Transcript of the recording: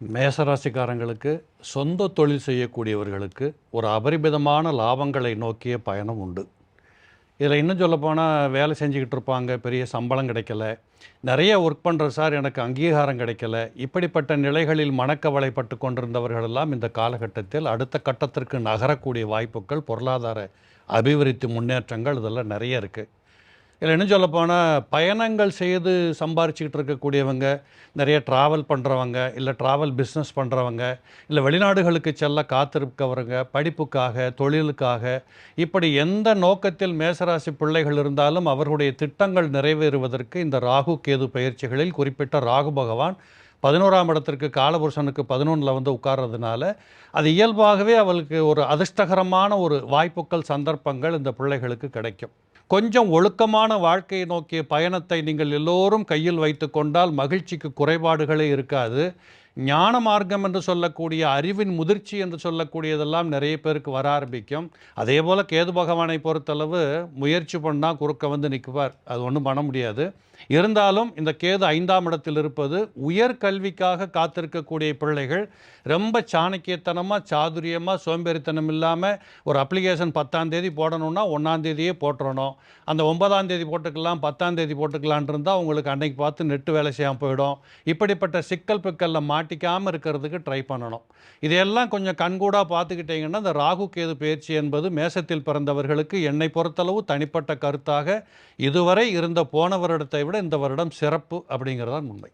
மேசராசிக்காரங்களுக்கு சொந்த தொழில் செய்யக்கூடியவர்களுக்கு ஒரு அபரிமிதமான லாபங்களை நோக்கிய பயணம் உண்டு. இதில் இன்னும் சொல்லப்போனால் வேலை செஞ்சுக்கிட்டு இருப்பாங்க பெரிய சம்பளம் கிடைக்கல நிறைய ஒர்க் பண்ணுற சார் எனக்கு அங்கீகாரம் கிடைக்கல இப்படிப்பட்ட நிலைகளில் மனக்கவலைப்பட்டு கொண்டிருந்தவர்களெல்லாம் இந்த காலகட்டத்தில் அடுத்த கட்டத்திற்கு நகரக்கூடிய வாய்ப்புகள் பொருளாதார அபிவிருத்தி முன்னேற்றங்கள் இதெல்லாம் நிறைய இருக்குது இதில் என்ன சொல்ல போனால் பயணங்கள் செய்து சம்பாரிச்சிக்கிட்டு இருக்கக்கூடியவங்க நிறைய ட்ராவல் பண்ணுறவங்க இல்லை ட்ராவல் பிஸ்னஸ் பண்ணுறவங்க இல்லை வெளிநாடுகளுக்கு செல்ல காத்திருக்கவங்க படிப்புக்காக தொழிலுக்காக இப்படி எந்த நோக்கத்தில் மேசராசி பிள்ளைகள் இருந்தாலும் அவர்களுடைய திட்டங்கள் நிறைவேறுவதற்கு இந்த ராகு கேது பயிற்சிகளில் குறிப்பிட்ட ராகு பகவான் பதினோராம் இடத்திற்கு காலபுருஷனுக்கு பதினொன்றில் வந்து உட்கார்றதுனால அது இயல்பாகவே அவளுக்கு ஒரு அதிர்ஷ்டகரமான ஒரு வாய்ப்புகள் சந்தர்ப்பங்கள் இந்த பிள்ளைகளுக்கு கிடைக்கும். கொஞ்சம் ஒழுக்கமான வாழ்க்கையை நோக்கிய பயணத்தை நீங்கள் எல்லோரும் கையில் வைத்து கொண்டால் மகிழ்ச்சிக்கு குறைபாடுகளே இருக்காது. ஞான மார்க்கம் என்று சொல்லக்கூடிய அறிவின் முதிர்ச்சி என்று சொல்லக்கூடியதெல்லாம் நிறைய பேருக்கு வர ஆரம்பிக்கும். அதே போல் கேது பகவானை பொறுத்தளவு முயற்சி பண்ணால் குறுக்க வந்து நிற்குவார் அது ஒன்றும் பண்ண முடியாது. இருந்தாலும் இந்த கேது ஐந்தாம் இடத்தில் இருப்பது உயர் கல்விக்காக காத்திருக்கக்கூடிய பிள்ளைகள் ரொம்ப சாணக்கியத்தனமாக சாதுரியமாக சோம்பேறித்தனம் இல்லாமல் ஒரு அப்ளிகேஷன் பத்தாம் தேதி போடணும்னா ஒன்றாம் தேதியே போட்டுறணும். அந்த ஒன்பதாம் தேதி போட்டுக்கலாம் பத்தாம் தேதி போட்டுக்கலான் இருந்தால் உங்களுக்கு அன்னைக்கு பார்த்து நெட்டு வேலை செய்யாமல் போயிடும். இப்படிப்பட்ட சிக்கல் பிக்கலில் மாட்டிக்காமல் இருக்கிறதுக்கு ட்ரை பண்ணணும். இதையெல்லாம் கொஞ்சம் கண்கூடாக பார்த்துக்கிட்டிங்கன்னா இந்த ராகு கேது பயிற்சி என்பது மேசத்தில் பிறந்தவர்களுக்கு என்னை பொறுத்தளவு தனிப்பட்ட கருத்தாக இதுவரை இருந்த போன வருடத்தை விட இந்த வருடம் சிறப்பு அப்படிங்கிறதான் உண்மை.